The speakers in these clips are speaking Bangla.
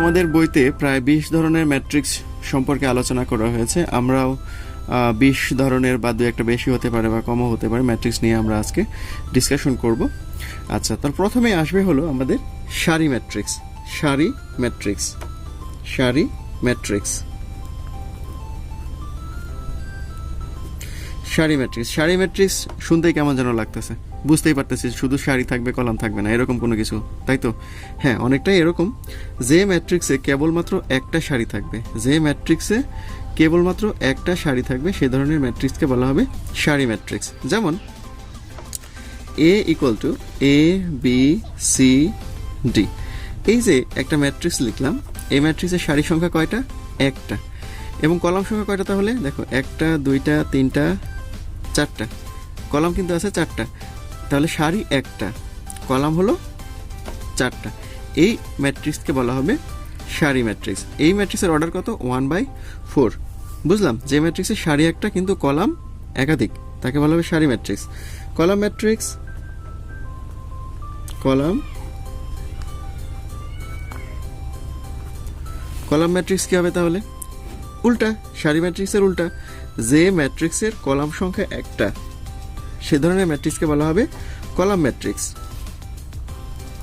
আমাদের বইতে প্রায় বিশ ধরনের ম্যাট্রিক্স সম্পর্কে আলোচনা করা হয়েছে। আমরাও বিশ ধরনের বা দু একটা বেশি হতে পারে বা কমও হতে পারে ম্যাট্রিক্স নিয়ে আমরা আজকে ডিসকাশন করব। আচ্ছা তার প্রথমে আসবে হলো আমাদের সারি ম্যাট্রিক্স। সারি ম্যাট্রিক্স। সারি ম্যাট্রিক্স। সারি ম্যাট্রিক্স। সারি ম্যাট্রিক্স শুনতেই কেমন যেন লাগতেছে। বুঝতেই পারতেছি, শুধু সারি থাকবে, কলাম থাকবে না, এরকম কোনো কিছু, তাই তো? হ্যাঁ অনেকটাই এরকম। যে ম্যাট্রিক্সে কেবলমাত্র একটা সারি থাকবে, যে ম্যাট্রিক্সে কেবলমাত্র একটা সারি থাকবে, সে ধরনের ম্যাট্রিক্সকে বলা হবে সারি ম্যাট্রিক্স। যেমন A equal to A B C D এই যে একটা ম্যাট্রিক্স লিখলাম, এই ম্যাট্রিক্সের সারি সংখ্যা কয়টা? একটা। এবং কলাম সংখ্যা কয়টা তাহলে? দেখো, একটা, দুইটা, তিনটা, চারটা। কলাম কিন্তু আছে চারটা। তাহলে সারি একটা, কলাম হলো চারটা। এই ম্যাট্রিক্সকে বলা হবে সারি ম্যাট্রিক্স। এই ম্যাট্রিক্সের অর্ডার কত? ওয়ান বাই ফোর বুঝলাম? যে ম্যাট্রিক্সের সারি একটা কিন্তু কলাম একাধিক, তাকে বলা হবে সারি matrix. Column matrix, column column matrix কী হবে তাহলে? উল্টা, সারি ম্যাট্রিক্সের উল্টা। যে ম্যাট্রিক্সের কলাম সংখ্যা একটা সে ধরনের ম্যাট্রিক্সকে বলা হবে কলাম ম্যাট্রিক্স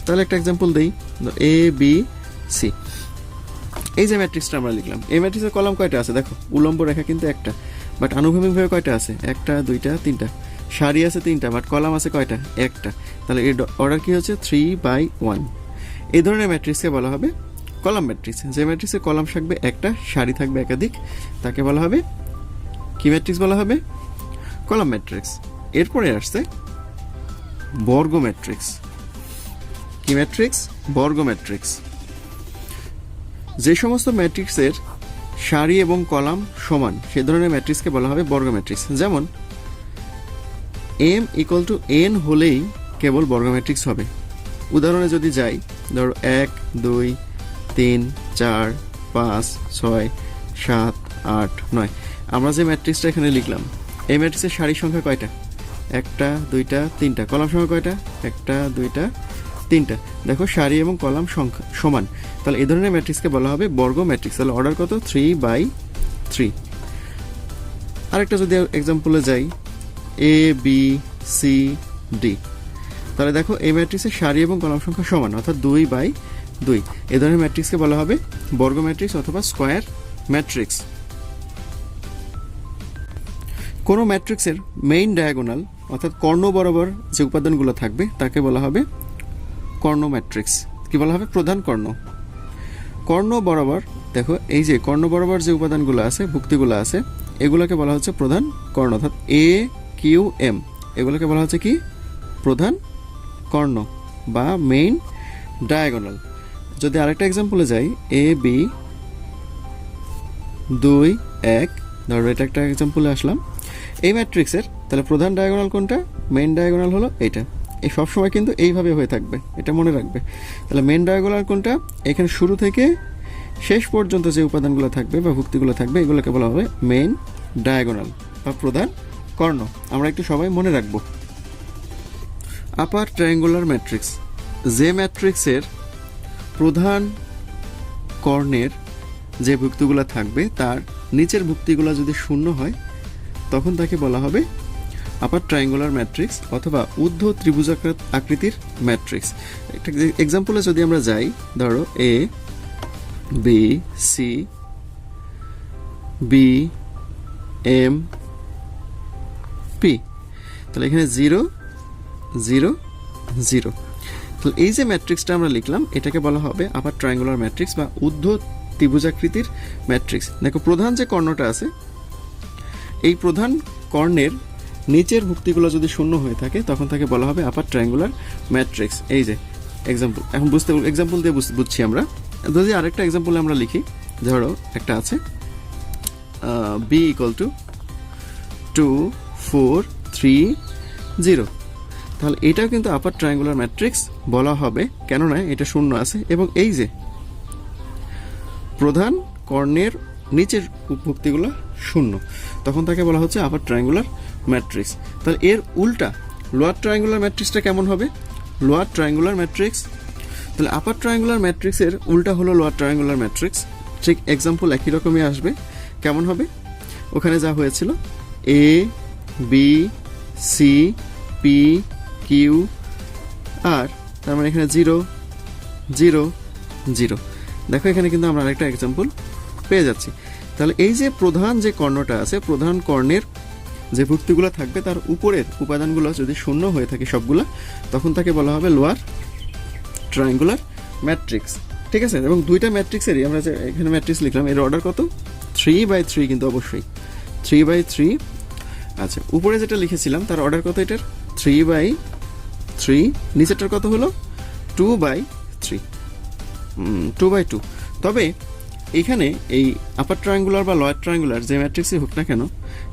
তাহলে একটা এক্সাম্পল দিই। এ বি সি এই যে ম্যাট্রিক্সটা আমরা লিখলাম। এই ম্যাট্রিক্সের কলাম কয়টা আছে? দেখো, উলম্ব রেখা কিন্তু একটা বাট আনুভূমিকভাবে কয়টা আছে? একটা, দুইটা, তিনটা। সারি আছে তিনটা বাট কলাম আছে কয়টা? একটা। তাহলে এর অর্ডার কী হচ্ছে? থ্রি বাই ওয়ান এই ধরনের ম্যাট্রিক্সকে বলা হবে কলাম ম্যাট্রিক্স যে ম্যাট্রিক্সে কলাম থাকবে একটা, সারি থাকবে একাধিক, তাকে বলা হবে কি ম্যাট্রিক্স বলা হবে? কলাম ম্যাট্রিক্স এরপরে আসছে বর্গ ম্যাট্রিক্স কি ম্যাট্রিক্স? বর্গ ম্যাট্রিক্স যে সমস্ত ম্যাট্রিক্সের সারি এবং কলাম সমান, সে ধরনের ম্যাট্রিক্সকে বলা হবে বর্গ ম্যাট্রিক্স যেমন এম ইকুয়াল টু এন হলেই কেবল বর্গ ম্যাট্রিক্স হবে। উদাহরণে যদি যাই, ধরো এক, দুই, তিন, চার, পাঁচ, ছয়, সাত, আট, নয়। আমরা যে ম্যাট্রিক্সটা এখানে লিখলাম, এই ম্যাট্রিক্সের সারি সংখ্যা কয়টা? একটা, দুইটা, তিনটা। কলাম সংখ্যা কয়টা? একটা, দুইটা, তিনটা। দেখো, সারি এবং কলাম সংখ্যা সমান। তাহলে এই ধরনের ম্যাট্রিক্সকে বলা হবে বর্গ ম্যাট্রিক্স। তাহলে অর্ডার কত? Three by three. আরেকটা যদি এক্সাম্পলে যাই এ বি সি ডি তাহলে দেখো, এই ম্যাট্রিক্সের সারি এবং কলাম সংখ্যা সমান, অর্থাৎ দুই বাই দুই। এ ধরনের ম্যাট্রিক্সকে বলা হবে বর্গ ম্যাট্রিক্স অথবা স্কোয়ার ম্যাট্রিক্স। কোনো ম্যাট্রিক্সের মেইন ডায়াগোনাল অর্থাৎ কর্ণ বরাবর যে উপাদানগুলো থাকবে, তাকে বলা হবে কর্ণ ম্যাট্রিক্স। কি বলা হবে? প্রধান কর্ণ। কর্ণ বরাবর, দেখো, এই যে কর্ণ বরাবর যে উপাদানগুলো আছে, ভুক্তিগুলো আছে, এগুলোকে বলা হচ্ছে প্রধান কর্ণ। অর্থাৎ এ কিউ এম এগুলোকে বলা হচ্ছে কি? প্রধান কর্ণ বা মেইন ডায়াগোনাল যদি আরেকটা এক্সাম্পলে যাই এ বি দুই, এক, ধরো, এটা একটা এক্সাম্পলে আসলাম। এই ম্যাট্রিক্সের তাহলে প্রধান ডায়াগোনাল কোনটা? মেইন ডায়াগোনাল হলো এইটা। এই সবসময় কিন্তু এইভাবে হয়ে থাকবে, এটা মনে রাখবে। তাহলে মেন ডায়াগোনাল কোনটা? এখানে শুরু থেকে শেষ পর্যন্ত যে উপাদানগুলো থাকবে বা ভুক্তিগুলো থাকবে, এগুলোকে বলা হবে মেন ডায়াগোনাল বা প্রধান কর্ণ। আমরা একটু সবাই মনে রাখব। আপার ট্রায়াঙ্গুলার ম্যাট্রিক্স যে ম্যাট্রিক্সের প্রধান কর্ণের যে ভুক্তিগুলো থাকবে, তার নিচের ভুক্তিগুলো যদি শূন্য হয়, তখন তাকে বলা হবে আপার ট্রায়াঙ্গুলার ম্যাট্রিক্স অথবা ঊর্ধ্ব ত্রিভুজাকার আকৃতির ম্যাট্রিক্স একটা এক্সাম্পলে যদি আমরা যাই, ধরো A B C B M P তাহলে এখানে জিরো জিরো জিরো তাহলে এই যে ম্যাট্রিক্সটা আমরা লিখলাম, এটাকে বলা হবে আপার ট্রায়াঙ্গুলার ম্যাট্রিক্স বা ঊর্ধ্ব ত্রিভুজাকৃতির ম্যাট্রিক্স দেখো প্রধান যে কর্ণটা আছে, এই প্রধান কর্ণের নিচের ভুক্তিগুলো যদি শূন্য হয়ে থাকে, তখন তাকে বলা হবে আপার ট্রায়াঙ্গুলার ম্যাট্রিক্স এই যে এক্সাম্পল এখন বুঝতে এক্সাম্পল দিয়ে বুঝ- বুঝছি আমরা। যদি আরেকটা এক্সাম্পল আমরা লিখি, ধরো একটা আছে B equal to two four three zero তাহলে এটাও কিন্তু আপার ট্রায়াঙ্গুলার ম্যাট্রিক্স বলা হবে, কেননা এটা শূন্য আছে। এবং এই যে, প্রধান কর্ণের নিচের ভুক্তিগুলো শূন্য। তখন তাকে বলা হচ্ছে আপার ট্রায়াঙ্গুলার ম্যাট্রিক্স। তাহলে এর উল্টা লোয়ার ট্রায়াঙ্গুলার ম্যাট্রিক্সটা কেমন হবে? লোয়ার ট্রায়াঙ্গুলার ম্যাট্রিক্স তাহলে আপার ট্রায়াঙ্গুলার ম্যাট্রিক্সের উল্টা হলো লোয়ার ট্রায়াঙ্গুলার ম্যাট্রিক্স ঠিক এক্সাম্পল একই রকমই আসবে। কেমন হবে? ওখানে যা হয়েছিল A B C P Q R তার মানে এখানে জিরো জিরো জিরো দেখো এখানে কিন্তু আমরা আরেকটা এক্সাম্পল পেয়ে যাচ্ছি। তাহলে এই যে প্রধান যে কর্ণটা আছে, প্রধান কর্ণের যে ভুক্তিগুলো থাকবে তার উপরের উপাদানগুলো যদি শূন্য হয়ে থাকে সবগুলো, তখন তাকে বলা হবে লোয়ার ট্রায়াঙ্গুলার ম্যাট্রিক্স। ঠিক আছে? এবং দুইটা ম্যাট্রিক্সেরই আমরা যে এখানে ম্যাট্রিক্স লিখলাম, এর অর্ডার কত? থ্রি বাই থ্রি কিন্তু অবশ্যই। থ্রি বাই থ্রি আচ্ছা উপরে যেটা লিখেছিলাম, তার অর্ডার কত এটার? থ্রি বাই থ্রি নিচেরটার কত হলো? Two by three two by two তবে এখানে এই আপার ট্রায়াঙ্গুলার বা লয়ার ট্রায়াঙ্গুলার যে ম্যাট্রিক্সই হোক না কেন,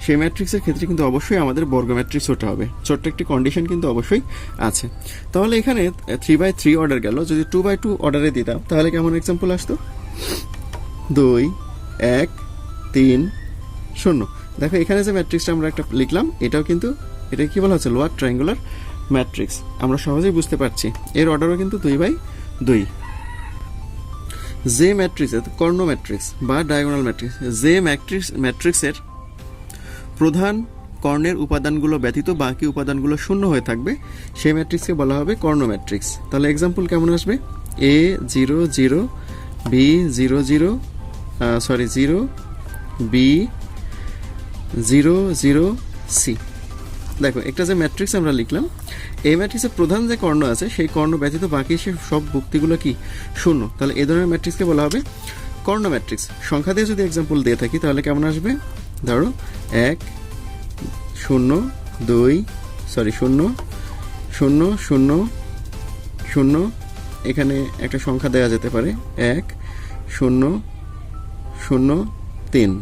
সেই ম্যাট্রিক্সের ক্ষেত্রে কিন্তু অবশ্যই আমাদের বর্গ ম্যাট্রিক্স হতে হবে। ছোট্ট একটি কন্ডিশন কিন্তু অবশ্যই আছে। তাহলে এখানে থ্রি বাই থ্রি অর্ডার গেল। যদি টু বাই টু অর্ডারে দিতাম, তাহলে কেমন এক্সাম্পল আসতো? দুই, এক, তিন, শূন্য। দেখো, এখানে যে ম্যাট্রিক্সটা আমরা একটা লিখলাম, এটাও কিন্তু এটা কি বলা হচ্ছে? লোয়ার ট্রায়াঙ্গুলার ম্যাট্রিক্স আমরা সহজেই বুঝতে পারছি। এর অর্ডারও কিন্তু দুই বাই দুই। যে ম্যাট্রিক্সের কর্ণ ম্যাট্রিক্স বা ডায়াগোনাল ম্যাট্রিক্স যে ম্যাট্রিক্স ম্যাট্রিক্সের প্রধান কর্ণের উপাদানগুলো ব্যতীত বাকি উপাদানগুলো শূন্য হয়ে থাকবে। সেই ম্যাট্রিক্সকে বলা হবে কর্ণ ম্যাট্রিক্স তাহলে এক্সাম্পল কেমন আসবে? A zero zero B zero zero sorry zero B zero zero C দেখো, একটা যে ম্যাট্রিক্স আমরা লিখলাম, এই ম্যাট্রিক্সের প্রধান যে কর্ণ আছে, সেই কর্ণ ব্যতীত বাকি সে সব ভুক্তিগুলো কি? শূন্য। তাহলে এ ধরনের ম্যাট্রিক্সকে বলা হবে? কর্ণ ম্যাট্রিক্স সংখ্যা দিয়ে যদি এক্সাম্পল দিয়ে থাকি, তাহলে কেমন আসবে? ধরো, এক, শূন্য, দুই সরি শূন্য শূন্য শূন্য শূন্য, এখানে একটা সংখ্যা দেওয়া যেতে পারে। এক, শূন্য শূন্য, তিন।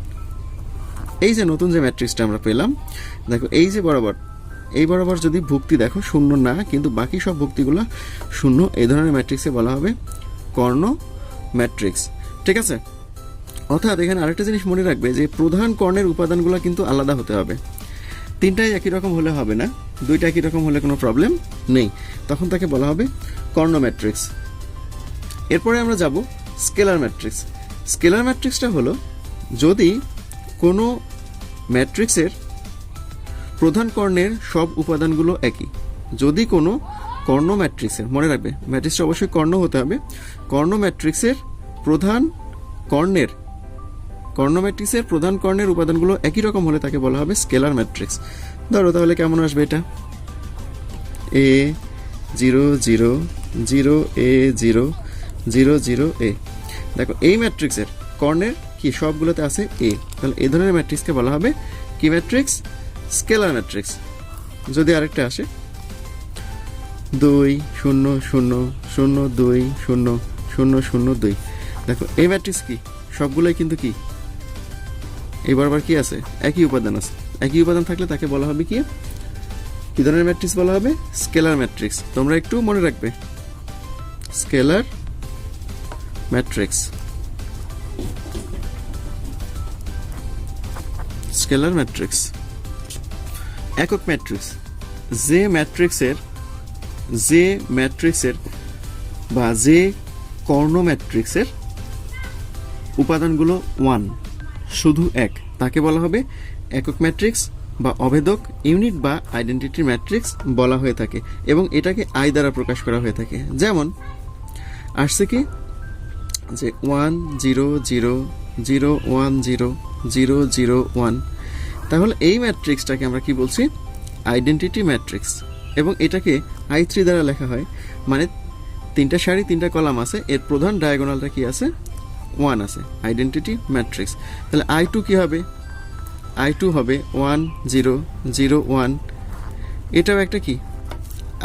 এই যে নতুন যে ম্যাট্রিক্সটা আমরা পেলাম দেখো, এই যে বরাবর, এই বরাবর যদি ভুক্তি দেখো, শূন্য না, কিন্তু বাকি সব ভুক্তিগুলো শূন্য, এই ধরনের ম্যাট্রিক্সে বলা হবে কর্ণ ম্যাট্রিক্স ঠিক আছে? অর্থাৎ এখানে আরেকটা জিনিস মনে রাখবে যে, প্রধান কর্ণের উপাদানগুলো কিন্তু আলাদা হতে হবে। তিনটাই একই রকম হলে হবে না, দুইটা একই রকম হলে কোনো প্রবলেম নেই। তখন তাকে বলা হবে কর্ণ ম্যাট্রিক্স এরপরে আমরা যাব স্কেলার ম্যাট্রিক্স স্কেলার ম্যাট্রিক্সটা হলো, যদি কোনো ম্যাট্রিক্সের প্রধান কর্ণের সব উপাদানগুলো একই। যদি কোনো কর্ণ ম্যাট্রিক্সের, মনে রাখবে, ম্যাট্রিক্সটা অবশ্যই কর্ণ হতে হবে, কর্ণ ম্যাট্রিক্সের প্রধান কর্ণের, কর্ণ ম্যাট্রিক্সের প্রধান কর্ণের উপাদানগুলো একই রকম হলে তাকে বলা হবে স্কেলার ম্যাট্রিক্স। ধরো তাহলে কেমন আসবে এটা? A zero zero zero A zero zero zero A দেখো, এই ম্যাট্রিক্সের কর্ণের কি সবগুলোতে আছে এ তাহলে এই ধরনের ম্যাট্রিক্সকে বলা হবে কি ম্যাট্রিক্স? Scalar matrix. যদি আরেকটা আসে? দুই, শূন্য শূন্য শূন্য, দুই, শূন্য শূন্য শূন্য, দুই। দেখো, এই ম্যাট্রিক্স কি? সবগুলোই কিন্তু কি? এই বারবার কি আছে? একই উপাদান আছে। একই উপাদান থাকলে তাকে বলা হবে কি? কী ধরনের ম্যাট্রিক্স বলা হবে? Scalar matrix. তোমরা একটু মনে রাখবে। Scalar matrix. Scalar matrix. একক ম্যাট্রিক্স। যে ম্যাট্রিক্সের যে ম্যাট্রিক্সের বা যে কর্ণ ম্যাট্রিক্সের উপাদানগুলো ওয়ান শুধু এক। তাকে বলা হবে একক ম্যাট্রিক্স বা অভেদক ইউনিট বা আইডেন্টিটি ম্যাট্রিক্স বলা হয়ে থাকে এবং এটাকে আই দ্বারা প্রকাশ করা হয়ে থাকে। যেমন, আসছে কি? যে one zero zero zero one zero zero zero one তাহলে এই ম্যাট্রিক্সটাকে আমরা কি বলছি? আইডেন্টিটি ম্যাট্রিক্স এবং এটাকে আই থ্রি দ্বারা লেখা হয়। মানে তিনটা সারি, তিনটা কলাম আছে। এর প্রধান ডায়াগোনালটা কি আছে? ওয়ান আছে। আইডেন্টিটি ম্যাট্রিক্স তাহলে আই টু কী হবে? আই টু হবে ওয়ান জিরো জিরো ওয়ান এটাও একটা কি?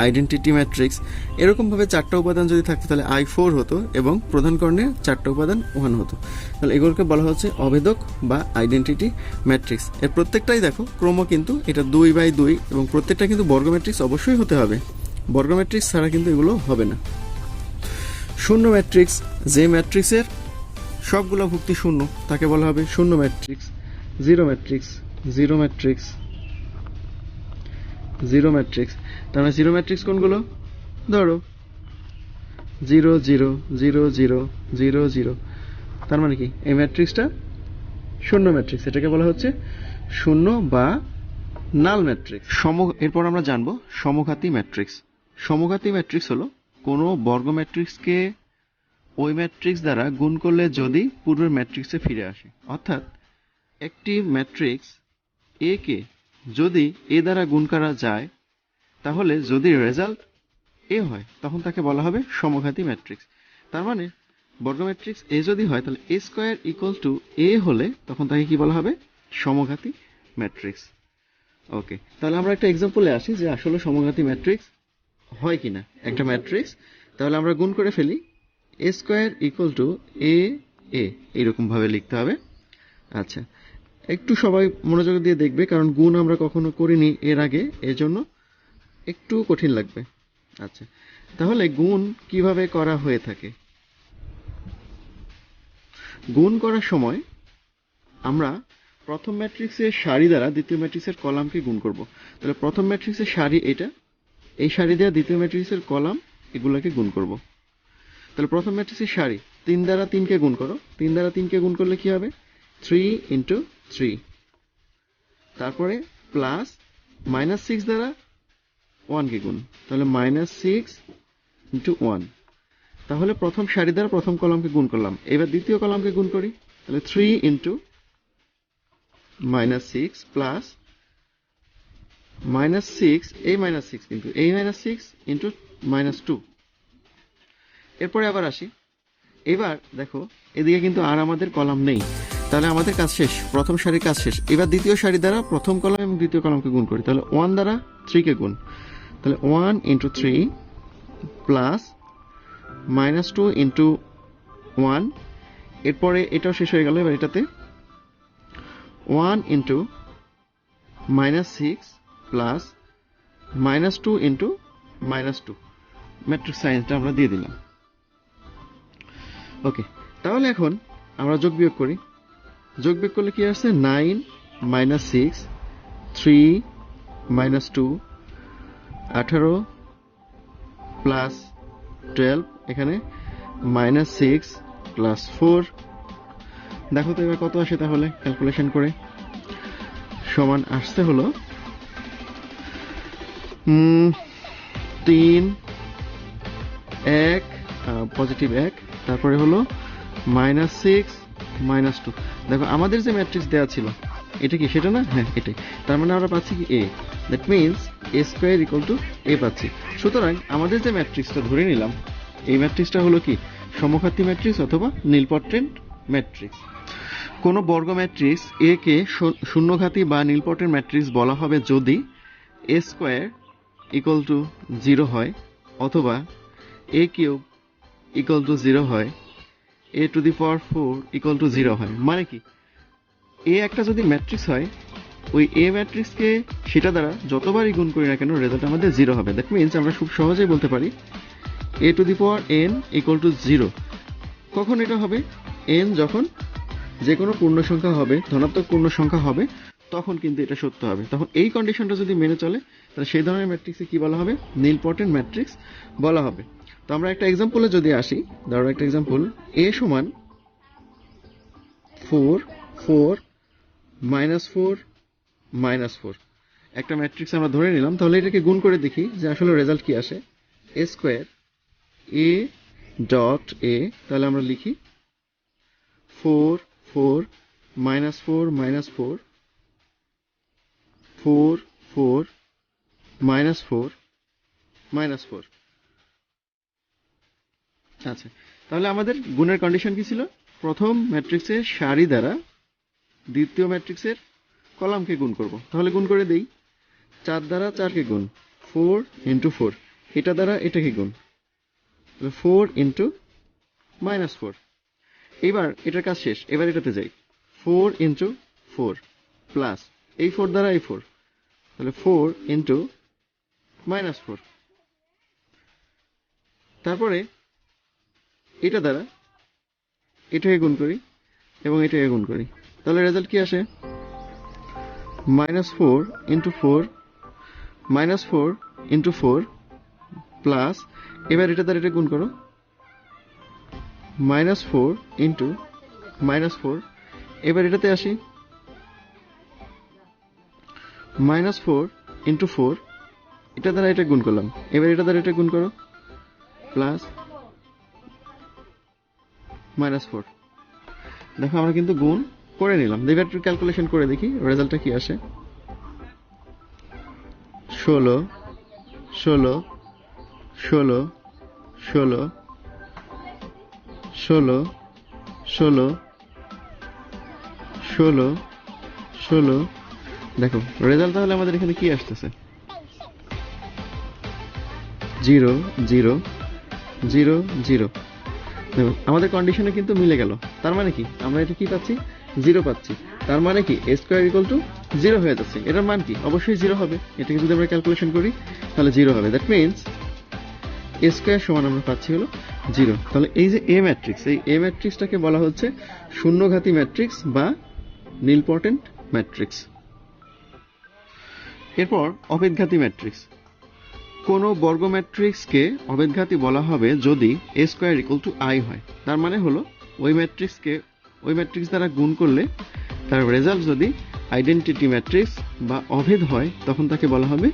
আইডেন্টিটি ম্যাট্রিক্স এরকমভাবে চারটা উপাদান যদি থাকতো, তাহলে আই ফোর হতো এবং প্রধান কর্ণের চারটা উপাদান ওয়ান হতো। তাহলে এগুলোকে বলা হচ্ছে অভেদক বা আইডেন্টিটি ম্যাট্রিক্স এর প্রত্যেকটাই দেখো, ক্রম কিন্তু এটা দুই বাই দুই এবং প্রত্যেকটা কিন্তু বর্গ ম্যাট্রিক্স অবশ্যই হতে হবে। বর্গ ম্যাট্রিক্স ছাড়া কিন্তু এগুলো হবে না। শূন্য ম্যাট্রিক্স যে ম্যাট্রিক্সের সবগুলো ভুক্তি শূন্য, তাকে বলা হবে শূন্য matrix zero matrix zero matrix zero matrix মানে জিরো ম্যাট্রিক্স কোনগুলো? ধরো। Zero zero zero zero zero zero তার মানে কি? এই ম্যাট্রিক্সটা শূন্য ম্যাট্রিক্স এটাকে বলা হচ্ছে শূন্য বা নাল ম্যাট্রিক্স সম, এরপর আমরা জানব সমঘাতী ম্যাট্রিক্স সমঘাতী ম্যাট্রিক্স হলো কোনো বর্গ ম্যাট্রিক্সকে ওই ম্যাট্রিক্স দ্বারা গুণ করলে যদি পূর্বের ম্যাট্রিক্সে ফিরে আসে। অর্থাৎ একটি ম্যাট্রিক্স এ কে যদি এ দ্বারা গুণ করা যায়, তাহলে যদি রেজাল্ট এ হয়, তখন তাকে বলা হবে সমঘাতী ম্যাট্রিক্স তার মানে বর্গ ম্যাট্রিক্স এ যদি হয়, তাহলে A square equal to A হলে তখন তাকে কি বলা হবে? সমঘাতী ম্যাট্রিক্স ওকে তাহলে আমরা একটা এক্সাম্পলে আসি যে আসলে সমঘাতী ম্যাট্রিক্স হয় কিনা। একটা ম্যাট্রিক্স তাহলে আমরা গুণ করে ফেলি, A square equal to A A এইরকম ভাবে লিখতে হবে। আচ্ছা একটু সবাই মনোযোগ দিয়ে দেখবে, কারণ গুণ আমরা কখনো করিনি এর আগে, এজন্য একটু কঠিন লাগবে। আচ্ছা তাহলে গুণ কীভাবে করা হয়ে থাকে? গুণ করার সময় আমরা প্রথম ম্যাট্রিক্সের সারি দ্বারা দ্বিতীয় ম্যাট্রিক্সের কলামকে গুণ করব। তাহলে প্রথম ম্যাট্রিক্সের সারি এটা, এই সারি দ্বারা দ্বিতীয় ম্যাট্রিক্সের কলাম এগুলোকে গুণ করব। তাহলে প্রথম ম্যাট্রিক্সের সারি, তিন দ্বারা তিনকে গুণ করো। তিন দ্বারা তিনকে গুণ করলে কি হবে? থ্রি ইন্টু থ্রি তারপরে প্লাস মাইনাস সিক্স দ্বারা ওয়ানকে গুণ। তাহলে মাইনাস সিক্স ইন্টু ওয়ান তাহলে প্রথম সারি দ্বারা প্রথম কলামকে গুণ করলাম। এবার দ্বিতীয় কলামকে গুণ করি। তাহলে three into minus six plus minus six এই মাইনাস সিক্স কিন্তু, এই minus six into minus two এরপরে আবার আসি। এবার দেখো, এদিকে কিন্তু আর আমাদের কলাম নেই। তাহলে আমাদের কাজ শেষ, প্রথম সারির কাজ শেষ। এবার দ্বিতীয় সারি দ্বারা প্রথম কলাম এবং দ্বিতীয় কলামকে গুণ করি। তাহলে ওয়ান দ্বারা থ্রিকে গুণ। তাহলে one into three plus minus two into one এরপরে এটাও শেষ হয়ে গেল, এবার এটাতে one into minus six plus minus two into minus two matrix সাইন্সটা আমরা দিয়ে দিলাম। ওকে তাহলে এখন আমরা যোগ বিয়োগ করি। যোগ বিয়োগ করলে কি আসছে? Nine minus six, three minus two, আঠারো প্লাস টুয়েলভ, এখানে মাইনাস সিক্স প্লাস ফোর। দেখো তো এবার কত আসে তাহলে? ক্যালকুলেশন করে। সমান আসতে হলো তিন, এক পজিটিভ এক, তারপরে হলো মাইনাস সিক্স, মাইনাস টু। দেখো, আমাদের যে ম্যাট্রিক্স দেওয়া ছিল, এটা কি সেটা না? হ্যাঁ এটাই। তার মানে আমরা পাচ্ছি কি A that means A square equal to A পাচ্ছি। সুতরাং আমাদের যে ম্যাট্রিক্সটা ধরে নিলাম, এই ম্যাট্রিক্সটা হলো কি? সমঘাতী ম্যাট্রিক্স অথবা নীলপট্রেন্ট ম্যাট্রিক্স কোনো বর্গ ম্যাট্রিক্স এ কে শূন্যঘাতী বা নীলপটের ম্যাট্রিক্স বলা হবে যদি A square equal to zero হয়, অথবা A cube equal to zero হয় A to the power four equal to zero হয়। মানে কি? এ একটা যদি ম্যাট্রিক্স হয়, ওই এ ম্যাট্রিক্সকে সেটা দ্বারা যতবারই গুণ করি না কেন রেজাল্ট আমাদের জিরো হবে। দ্যাট মিনস আমরা খুব সহজেই বলতে পারি A to the power N equal to zero কখন এটা হবে? এন যখন যে কোনো পূর্ণ সংখ্যা হবে, ধনাত্মক পূর্ণ সংখ্যা হবে, তখন কিন্তু এটা সত্য হবে। তখন এই কন্ডিশনটা যদি মেনে চলে, তাহলে সেই ধরনের ম্যাট্রিক্সে কি বলা হবে? নীলপটেন্ট ম্যাট্রিক্স বলা হবে। তো আমরা একটা এক্সাম্পলে যদি আসি, ধরো একটা এক্সাম্পল এ সমান four four minus four minus four একটা ম্যাট্রিক্স আমরা ধরে নিলাম, তাহলে এটাকে গুণ করে দেখি যে আসলে রেজাল্ট কি আসে। এ স্কোয়ার এ ডট এ তাহলে আমরা লিখি four four minus four minus four four four minus four minus four আচ্ছা। তাহলে আমাদের গুণের কন্ডিশন কি ছিল? প্রথম ম্যাট্রিক্সের সারি দ্বারা দ্বিতীয় ম্যাট্রিক্সের কলামকে গুণ করব। তাহলে গুণ করে দেই। চার দ্বারা চারকে গুণ। ফোর ইন্টু ফোর এটা দ্বারা এটাকে গুণ। ফোর ইন্টু মাইনাস ফোর এবার এটার কাজ শেষ। এবার এটাতে যাই। ফোর ইন্টু ফোর প্লাস এই ফোর দ্বারা এই ফোর তাহলে ফোর ইন্টু মাইনাস ফোর তারপরে এটা দ্বারা, এটাকে গুণ করি এবং এটাকে গুণ করি। তাহলে রেজাল্ট কি আসে? Minus four into four minus four into four plus এবার এটা দ্বারা এটা গুণ করো। Minus four into minus four এবার এটাতে আসি। মাইনাস ফোর ইন্টু ফোর এটা দ্বারা এটা গুণ করলাম। এবার এটা দ্বারা এটা গুণ করো। Plus minus four. দেখো, আমরা কিন্তু গুণ করে নিলাম। এবার একটু ক্যালকুলেশন করে দেখি রেজাল্টটা কি আসে? ষোলো ষোলো ষোলো ষোলো ষোলো ষোলো ষোলো ষোলো। দেখো রেজাল্ট তাহলে আমাদের এখানে কি আসতেছে? Zero zero zero zero. দেখো আমাদের কন্ডিশনে কিন্তু মিলে গেল। তার মানে কি? আমরা এটা কি পাচ্ছি? জিরো পাচ্ছি। তার মানে কি? A square equal to zero হয়ে যাচ্ছে। এটার মান কি? অবশ্যই জিরো হবে। এটাকে যদি আমরা ক্যালকুলেশন করি, তাহলে জিরো হবে। দ্যাট মিনস এ স্কোয়ার সমান আমরা পাচ্ছি হলো জিরো তাহলে এই যে এ ম্যাট্রিক্স এই এ ম্যাট্রিক্সটাকে বলা হচ্ছে শূন্যঘাতী ম্যাট্রিক্স বা নীলপটেন্ট ম্যাট্রিক্স এরপর অবেদঘাতী ম্যাট্রিক্স কোন বর্গ ম্যাট্রিক্সকে অবেদঘাতী বলা হবে যদি A square equal to I হয়। তার মানে হলো, ওই ম্যাট্রিক্সকে, ওই ম্যাট্রিক্স দ্বারা গুণ করলে তার রেজাল্ট যদি আইডেন্টিটি ম্যাট্রিক্স বা অভেদ হয়, তখন তাকে বলা হবে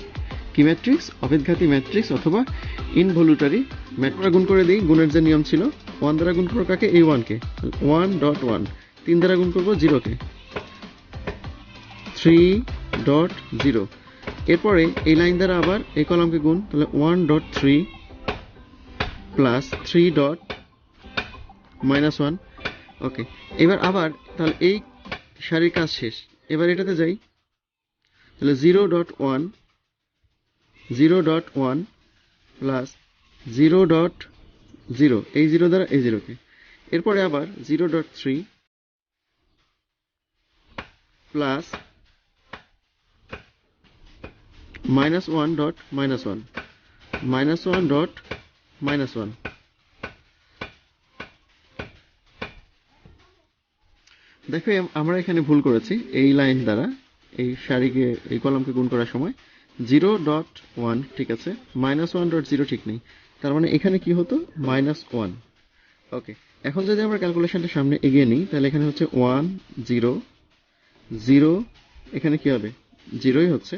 কি ম্যাট্রিক্স অভেদঘাতী ম্যাট্রিক্স অথবা ইনভলিউটারি ম্যাট্রিক্স গুণ করে দিই, গুণের যে নিয়ম ছিল ওয়ান দ্বারা গুণ করব কাকে? এই ওয়ানকে ওয়ান ডট ওয়ান তিন দ্বারা গুণ করব জিরোকে থ্রি ডট জিরো এরপরে এই লাইন দ্বারা আবার এই কলামকে গুণ, তাহলে one dot three plus three dot minus one okay এবার আবার তাহলে এই সারির কাজ শেষ। এবার এটাতে যাই। তাহলে zero dot one zero dot one plus zero dot zero এই জিরো দ্বারা এই জিরোকে এরপরে আবার zero dot three plus minus one dot minus one minus one dot minus one দেখো আমরা এখানে ভুল করেছি। এই লাইন দ্বারা, এই সারিকে, এই কলামকে গুণ করার সময় জিরো ডট ওয়ান ঠিক আছে? মাইনাস ওয়ান ডট জিরো ঠিক নেই। তার মানে এখানে কি হতো? মাইনাস ওয়ান ওকে এখন যদি আমরা ক্যালকুলেশনটা সামনে এগিয়ে নিই, তাহলে এখানে হচ্ছে ওয়ান জিরো জিরো এখানে কি হবে? জিরোই হচ্ছে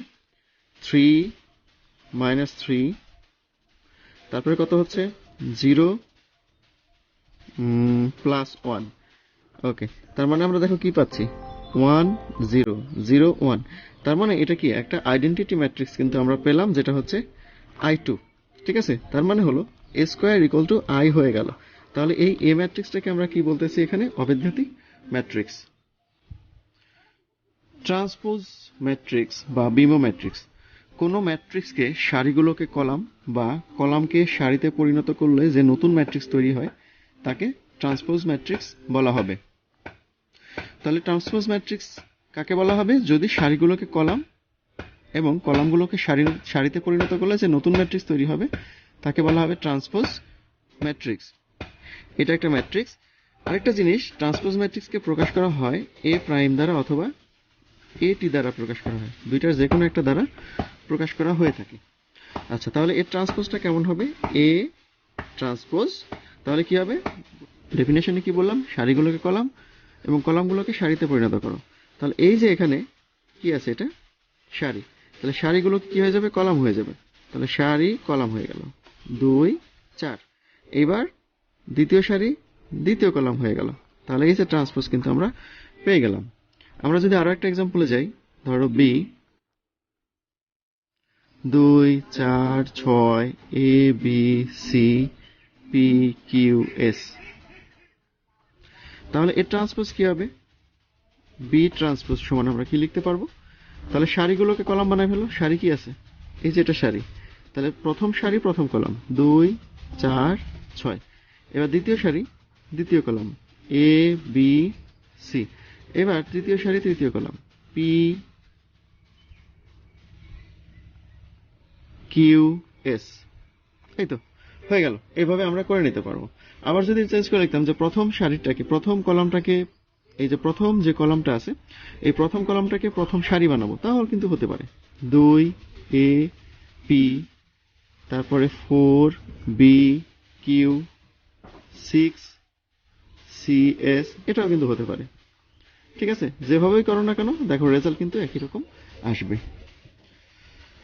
থ্রি মাইনাস থ্রি তারপরে কত হচ্ছে? জিরো প্লাস ওয়ান ওকে তার মানে আমরা দেখো কি পাচ্ছি? ওয়ান জিরো জিরো ওয়ান তার মানে এটা কি? একটা আইডেন্টিটি ম্যাট্রিক্স কিন্তু আমরা পেলাম, যেটা হচ্ছে আই টু ঠিক আছে? তার মানে হলো A square equal to I হয়ে গেল। তাহলে এই এ ম্যাট্রিক্সটাকে আমরা কি বলতেছি এখানে? অবেদঘাতী ম্যাট্রিক্স ট্রান্সপোজ ম্যাট্রিক্স বা বিমো ম্যাট্রিক্স কোনো ম্যাট্রিক্সকে সারিগুলোকে কলাম বা কলামকে সারিতে পরিণত করলে যে নতুন ম্যাট্রিক্স তৈরি হয়, তাকে ট্রান্সপোজ ম্যাট্রিক্স বলা হবে। তাহলে ট্রান্সপোজ ম্যাট্রিক্স কাকে বলা হবে? যদি সারিগুলোকে কলাম এবং কলামগুলোকে সারি, সারিতে পরিণত করলে যে নতুন ম্যাট্রিক্স তৈরি হবে, তাকে বলা হবে ট্রান্সপোজ ম্যাট্রিক্স। এটা একটা ম্যাট্রিক্স। আরেকটা জিনিস, ট্রান্সপোজ ম্যাট্রিক্সকে প্রকাশ করা হয় এ প্রাইম দ্বারা অথবা এ টি দ্বারা প্রকাশ করা হয়। দুইটার যে কোনো একটা দ্বারা। প্রকাশ করা হয়ে থাকে। আচ্ছা তাহলে এর ট্রান্সপোজটা কেমন হবে? এ ট্রান্সপোজ তাহলে কি হবে? ডেফিনেশনে কি বললাম? সারিগুলোকে কলাম এবং কলামগুলোকে সারিতে পরিণত করো। তাহলে এই যে এখানে কি আছে এটা? সারি তাহলে সারিগুলো কি হয়ে যাবে? কলাম হয়ে যাবে। তাহলে সারি কলাম হয়ে গেল। দুই, চার। এবার দ্বিতীয় সারি দ্বিতীয় কলাম হয়ে গেল। তাহলে এই যে ট্রান্সপোজ কিন্তু আমরা পেয়ে গেলাম। আমরা যদি আরও একটা এক্সাম্পলে যাই, ধরো বি দুই, চার, ছয়, A, B, C, P, Q, S. তাহলে এর ট্রান্সপোজ কি হবে? বি ট্রান্সপোজ সমান আমরা কি লিখতে পারব? তাহলে সারিগুলোকে কলাম বানাই ফেলো সারি কি আছে? এই যে এটা সারি। তাহলে প্রথম সারি, প্রথম কলাম। দুই, চার, ছয়। এবার দ্বিতীয় সারি, দ্বিতীয় কলাম। এ, বি, সি। এবার তৃতীয় সারি, তৃতীয় কলাম। পি কিউ এস এই তো হয়ে গেল। এইভাবে আমরা করে নিতে পারব। আবার যদি চেঞ্জ করে লিখতাম যে প্রথম সারিটাকে প্রথম কলামটাকে, এই যে প্রথম যে কলামটা আছে, এই প্রথম কলামটাকে প্রথম সারি বানাবো, তাহলে কিন্তু হতে পারে। দুই, এ, পি, তারপরে four, B, Q, six, C S, এটাও কিন্তু হতে পারে। ঠিক আছে? যেভাবেই করো না কেন, দেখো রেজাল্ট কিন্তু একই রকম আসবে।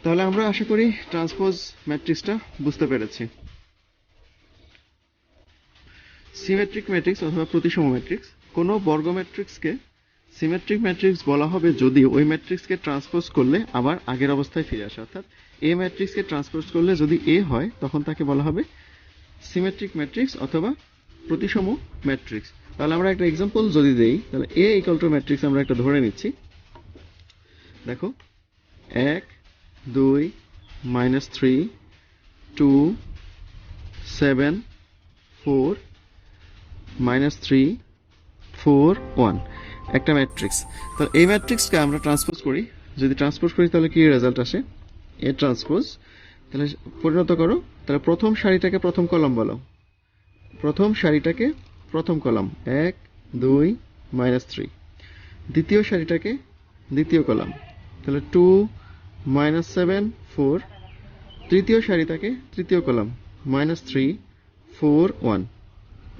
তাহলে আমরা আশা করি ট্রান্সপোজ ম্যাট্রিক্সটা বুঝতে পেরেছি। সিমেট্রিক ম্যাট্রিক্স অথবা প্রতিসম ম্যাট্রিক্স, কোনো বর্গ ম্যাট্রিক্সকে সিমেট্রিক ম্যাট্রিক্স বলা হবে যদি ওই ম্যাট্রিক্সকে ট্রান্সপোজ করলে আবার আগের অবস্থায় ফিরে আসে। অর্থাৎ এ ম্যাট্রিক্সকে ট্রান্সপোজ করলে যদি এ হয়, তখন তাকে বলা হবে সিমেট্রিক ম্যাট্রিক্স অথবা প্রতিসম ম্যাট্রিক্স। তাহলে আমরা একটা এক্সাম্পল যদি দেই, তাহলে এ ইকাল টু ম্যাট্রিক্স আমরা একটা ধরে নিচ্ছি। দেখো, এক দুই minus three two seven four minus three four one একটা ম্যাট্রিক্স তাহলে এই ম্যাট্রিক্সকে আমরা ট্রান্সপোজ করি। যদি ট্রান্সপোজ করি, তাহলে কি রেজাল্ট আসে? এ ট্রান্সপোজ তাহলে পরিণত করো। তাহলে প্রথম সারিটাকে প্রথম কলম বলো। প্রথম সারিটাকে প্রথম কলম। এক, দুই মাইনাস থ্রি দ্বিতীয় সারিটাকে দ্বিতীয় কলাম। তাহলে টু মাইনাস সেভেন ফোর তৃতীয় সারিটাকে তৃতীয় column. Minus three four one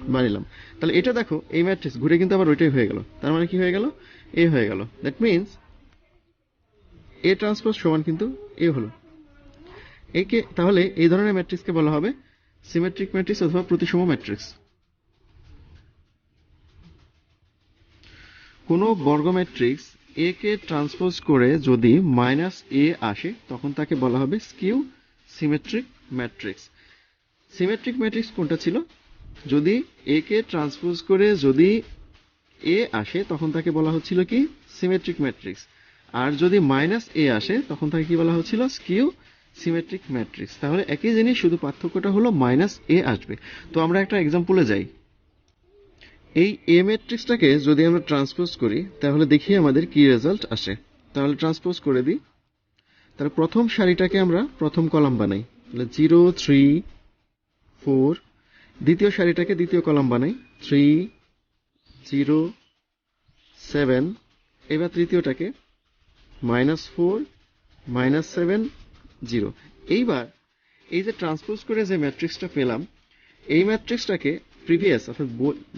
বানিলাম। তাহলে এটা দেখো, এই ম্যাট্রিক্স ঘুরে কিন্তু আবার ওইটাই হয়ে গেল। তার মানে কি হয়ে গেল? এ হয়ে গেল। দ্যাট মিনস এ ট্রান্সপোজ সমান কিন্তু এ হলো। একে তাহলে এই ধরনের ম্যাট্রিক্সকে বলা হবে সিমেট্রিক ম্যাট্রিক্স অথবা প্রতিসম ম্যাট্রিক্স কোনো বর্গ ম্যাট্রিক্স এ কে ট্রান্সপোজ করে যদি মাইনাস এ আসে, তখন তাকে বলা হবে skew symmetric matrix symmetric matrix কোনটা ছিল? যদি এ কে ট্রান্সপোজ করে যদি এ আসে, তখন তাকে বলা হচ্ছিল কি? সিমেট্রিক ম্যাট্রিক্স আর যদি মাইনাস এ আসে, তখন তাকে কি বলা হচ্ছিল? স্কিউ সিমেট্রিক ম্যাট্রিক্স তাহলে একই জিনিস, শুধু পার্থক্যটা হলো মাইনাস এ আসবে। তো আমরা একটা এক্সাম্পলে যাই। এই এ ম্যাট্রিক্সটাকে যদি আমরা ট্রান্সপোজ করি, তাহলে দেখি আমাদের কি রেজাল্ট আসে? তাহলে ট্রান্সপোজ করে দিই। তাহলে প্রথম সারিটাকে আমরা প্রথম কলাম বানাই। তাহলে জিরো থ্রি ফোর দ্বিতীয় সারিটাকে দ্বিতীয় কলাম বানাই। থ্রি জিরো সেভেন এবার তৃতীয়টাকে minus four minus seven zero এইবার এই যে ট্রান্সপোজ করে যে ম্যাট্রিক্সটা পেলাম, এই ম্যাট্রিক্সটাকে প্রিভিয়াস অর্থাৎ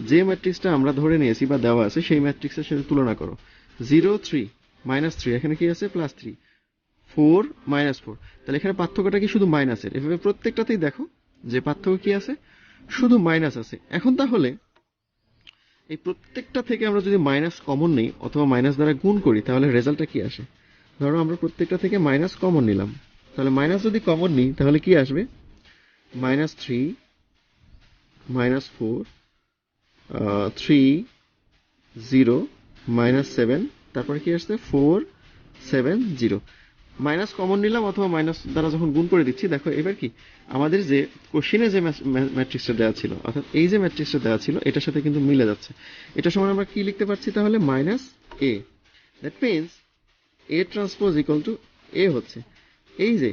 যে ম্যাট্রিক্সটা আমরা ধরে নিয়েছি বা দেওয়া আছে, সেই ম্যাট্রিক্সের সাথে তুলনা করো। জিরো থ্রি মাইনাস থ্রি এখানে কি আছে? Plus three four minus four তাহলে এখানে পার্থক্যটা কি? শুধু মাইনাসের এভাবে প্রত্যেকটাতেই দেখো যে পার্থক্য কি আছে? শুধু মাইনাস আছে। এখন তাহলে এই প্রত্যেকটা থেকে আমরা যদি মাইনাস কমন নিই, অথবা মাইনাস দ্বারা গুণ করি, তাহলে রেজাল্টটা কি আসে? ধরো আমরা প্রত্যেকটা থেকে মাইনাস কমন নিলাম। তাহলে মাইনাস যদি কমন নিই, তাহলে কি আসবে? Minus three minus four three zero minus seven তারপরে কি আসছে? Four seven zero minus common নিলাম অথবা মাইনাস দ্বারা যখন গুণ করে দিচ্ছি, দেখো এবার কি? আমাদের যে কোশ্চিনে যে ম্যাট্রিক্সটা দেওয়া ছিল, অর্থাৎ এই যে ম্যাট্রিক্সটা দেওয়া ছিল, এটার সাথে কিন্তু মিলে যাচ্ছে। এটা সমান আমরা কি লিখতে পারছি তাহলে? Minus A that means A transpose equal to A হচ্ছে। এই যে,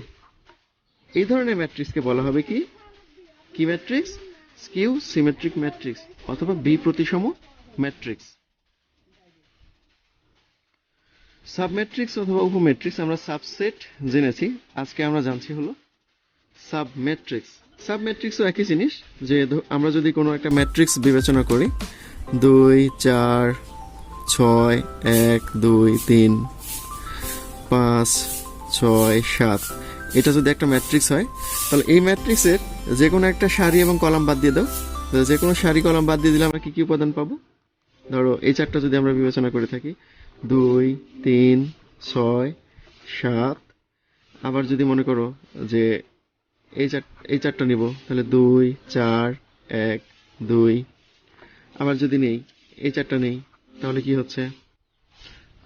এই ধরনের ম্যাট্রিক্সকে বলা হবে কি? কি ম্যাট্রিক্স স্কিউ সিমেট্রিক ম্যাট্রিক্স অথবা বি প্রতিসম ম্যাট্রিক্স। সাবম্যাট্রিক্স অথবা উপম্যাট্রিক্স আমরা সাবসেট জেনেছি। আজকে আমরা জানছি হলো সাবম্যাট্রিক্স। সাবম্যাট্রিক্সও একই জিনিস যে আমরা যদি কোনো একটা ম্যাট্রিক্স বিবেচনা করি, দুই, চার, ছয়, এক, দুই, তিন, পাঁচ, ছয়, সাত এটা যদি একটা ম্যাট্রিক্স হয়, তাহলে এই ম্যাট্রিক্সের যে কোনো একটা সারি এবং কলাম বাদ দিয়ে দাও। যে কোনো সারি কলাম বাদ দিয়ে দিলে আমরা কী কী উপাদান পাবো? ধরো, এই চারটা যদি আমরা বিবেচনা করে থাকি, দুই, তিন, ছয়, সাত। আবার যদি মনে করো যে এই চার, এই চারটা নিব, তাহলে দুই, চার, এক, দুই। আবার যদি নেই, এই চারটা নেই, তাহলে কি হচ্ছে?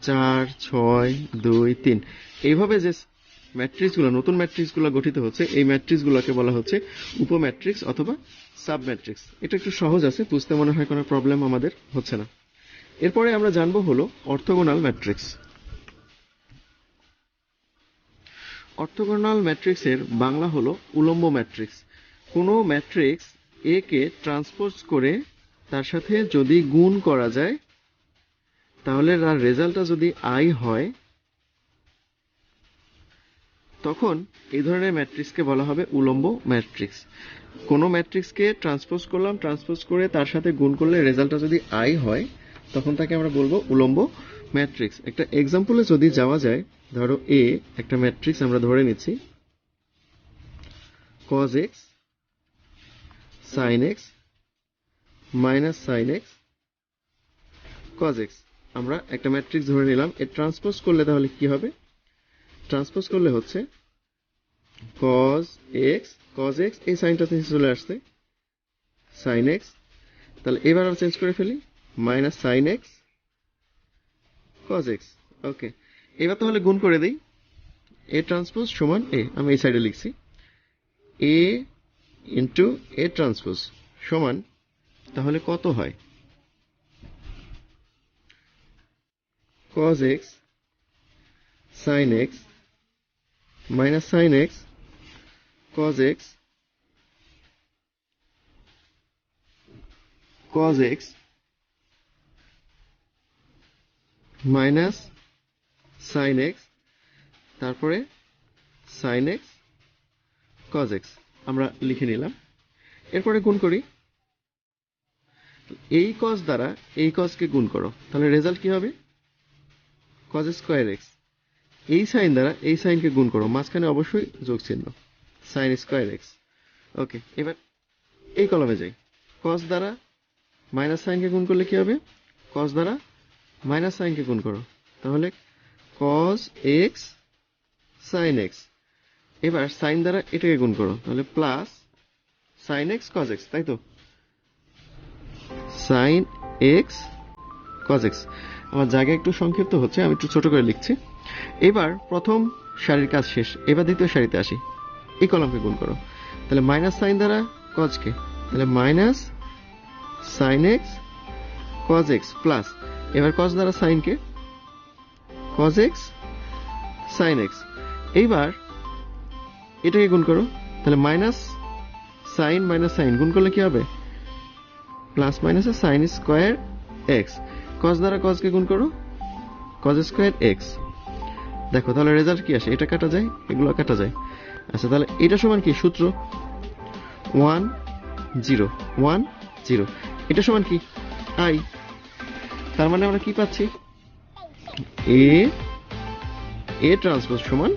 চার, ছয়, দুই, তিন। এইভাবে যে ম্যাট্রিক্সগুলো, নতুন ম্যাট্রিক্সগুলো গঠিত হচ্ছে, এই ম্যাট্রিক্সগুলোকে বলা হচ্ছে উপম্যাট্রিক্স অথবা সাব ম্যাট্রিক্স এটা একটু সহজ আছে, বুঝতে মনে হয় কোনো প্রবলেম আমাদের হচ্ছে না। এরপরে আমরা জানব হলো অর্থগোনাল ম্যাট্রিক্স। অর্থগোনাল ম্যাট্রিক্সের বাংলা হলো উলম্ব ম্যাট্রিক্স। কোনো ম্যাট্রিক্স এ কে ট্রান্সপোজ করে তার সাথে যদি গুণ করা যায়, তাহলে তার রেজাল্টটা যদি আই হয় তখন এই ধরনের ম্যাট্রিক্সকে বলা হবে উলম্ব ম্যাট্রিক্স। কোনো ম্যাট্রিক্সকে ট্রান্সপোজ করলাম ট্রান্সপোজ করে তার সাথে গুণ করলে রেজাল্টটা যদি আই হয়, তখন তাকে আমরা বলব উলম্ব ম্যাট্রিক্স। একটা এক্সাম্পলে যদি যাওয়া যায়, ধরো এ একটা ম্যাট্রিক্স আমরা ধরে নিচ্ছি। Cos x sine x minus sine x cos x আমরা একটা ম্যাট্রিক্স ধরে নিলাম, এর ট্রান্সপোজ করলে তাহলে কি হবে? ট্রান্সপোজ করলে হচ্ছে cos x cos x, এই সাইনটা চলে আসছে। sin x, তাহলে এবার আমরা চেঞ্জ করে ফেলি। Minus sin x, cos x okay এবার তাহলে গুণ করে দিই। এ ট্রান্সপোজ সমান এ আমি এই সাইডে লিখছি। এ ইন্টু এ ট্রান্সপোজ সমান, তাহলে কত হয়? cos x, sin x minus sin x, cos x cos x, minus sin x, তারপরে sin x, cos x, আমরা লিখে নিলাম। এরপরে গুণ করি। এই cos দ্বারা এই cos গুণ করো। তাহলে রেজাল্ট কি হবে? cos স্কয়ার x এই সাইন দ্বারা এই সাইনকে গুণ করো, মাঝখানে অবশ্যই যোগ চিহ্ন। sin স্কয়ার এক্স ওকে এবার এই কলমে যাই। cos দ্বারা মাইনাস সাইনকে গুণ করলে কি হবে? cos দ্বারা মাইনাস সাইনকে গুণ করো। তাহলে কস এক্স সাইন এক্স এবার সাইন দ্বারা এটাকে গুণ করো, তাহলে plus sine x cos x তাই তো? সাইন এক্স কজ এক্স আমার জায়গা একটু সংক্ষিপ্ত হচ্ছে, আমি একটু ছোট করে লিখছি। এবার প্রথম সারির কাজ শেষ, এবার দ্বিতীয় সারিতে আসি। এই কলমকে গুণ করো। তাহলে মাইনাস সাইন দ্বারা কজকে তাহলে minus sine x cos x plus এবার কজ দ্বারা সাইনকে কজ এক্স সাইন এক্স এইবার এটাকে গুণ করো। তাহলে মাইনাস সাইন মাইনাস সাইন গুণ করলে কি হবে? প্লাস মাইনাসে সাইন স্কোয়ার এক্স কজ দ্বারা কসকে গুণ করো? কস স্কোয়ার এক্স দেখো, তাহলে রেজাল্ট কি আসে? এটা কাটা যায়, এগুলো কাটা যায়। আচ্ছা তাহলে এটা সমান কি? সূত্র ওয়ান জিরো ওয়ান জিরো। এটা সমান কি? আই। তার মানে আমরা কি পাচ্ছি? এ এ ট্রান্সপোজ সমান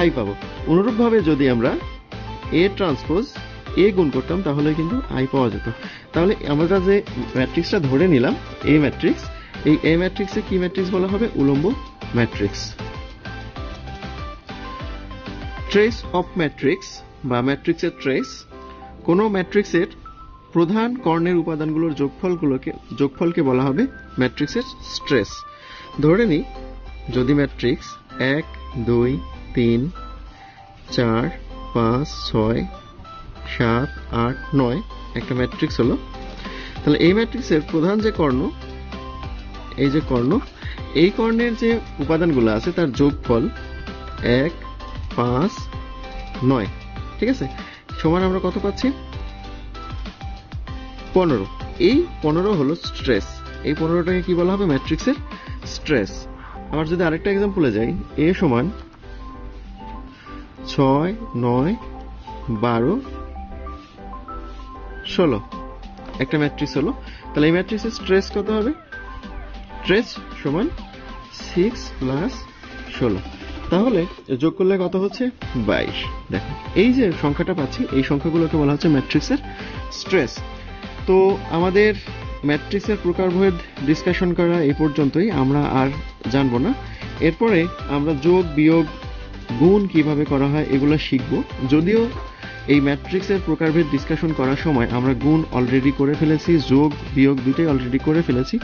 আই পাবো। অনুরূপভাবে যদি আমরা এ ট্রান্সপোজ এ গুণ করতাম, তাহলে কিন্তু আই পাওয়া যেত। তাহলে আমরা যে ম্যাট্রিক্সটা ধরে নিলাম, এ ম্যাট্রিক্স এই এ ম্যাট্রিক্সে কি ম্যাট্রিক্স বলা হবে? উলম্ব ম্যাট্রিক্স ট্রেস অফ ম্যাট্রিক্স বা ম্যাট্রিক্সের ট্রেস কোনো ম্যাট্রিক্সের প্রধান কর্ণের উপাদানগুলোর যোগফলগুলোকে, যোগফলকে বলা হবে ম্যাট্রিক্সের স্ট্রেস ধরে নিই, যদি ম্যাট্রিক্স এক, দুই, তিন, চার, পাঁচ, ছয়, সাত, আট, নয়, একটা ম্যাট্রিক্স হলো। তাহলে এই ম্যাট্রিক্সের প্রধান যে কর্ণ, এই যে কর্ণ, এই কর্ণের যে উপাদানগুলো আছে তার যোগফল এক পাঁচ, নয়। ঠিক আছে? সমান আমরা কত পাচ্ছি? পনেরো। এই পনেরো হলো স্ট্রেস এই পনেরোটাকে কি বলা হবে? ম্যাট্রিক্সের স্ট্রেস আবার যদি আরেকটা এক্সাম্পলে যাই এ সমান ছয়, নয়, বারো, ষোলো। একটা ম্যাট্রিক্স হলো। তাহলে এই ম্যাট্রিক্সের স্ট্রেস কত হবে? স্ট্রেস সমান সিক্স প্লাস ষোলো। তাহলে যোগ করলে কত হচ্ছে? বাইশ। দেখো, এই যে সংখ্যাটা পাচ্ছি, এই সংখ্যাগুলোকে বলা হচ্ছে ম্যাট্রিক্সের স্ট্রেস। তো আমাদের ম্যাট্রিক্সের প্রকারভেদ ডিসকাশন করা এই পর্যন্তই, আমরা আর জানব না। এরপরে আমরা যোগ, বিয়োগ, গুণ কীভাবে করা হয়, এগুলো শিখব। যদিও এই ম্যাট্রিক্সের প্রকারভেদ ডিসকাশন করার সময় আমরা গুণ অলরেডি করে ফেলেছি, যোগ, বিয়োগ দুটোই অলরেডি করে ফেলেছি।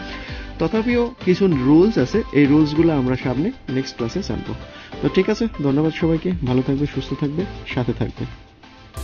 তথাপিও কিছু রুলস আছে, এই রুলসগুলো আমরা সামনে নেক্সট ক্লাসে জানব। তো ঠিক আছে ধন্যবাদ সবাইকে। ভালো থাকবে সুস্থ থাকবে সাথে থাকবে।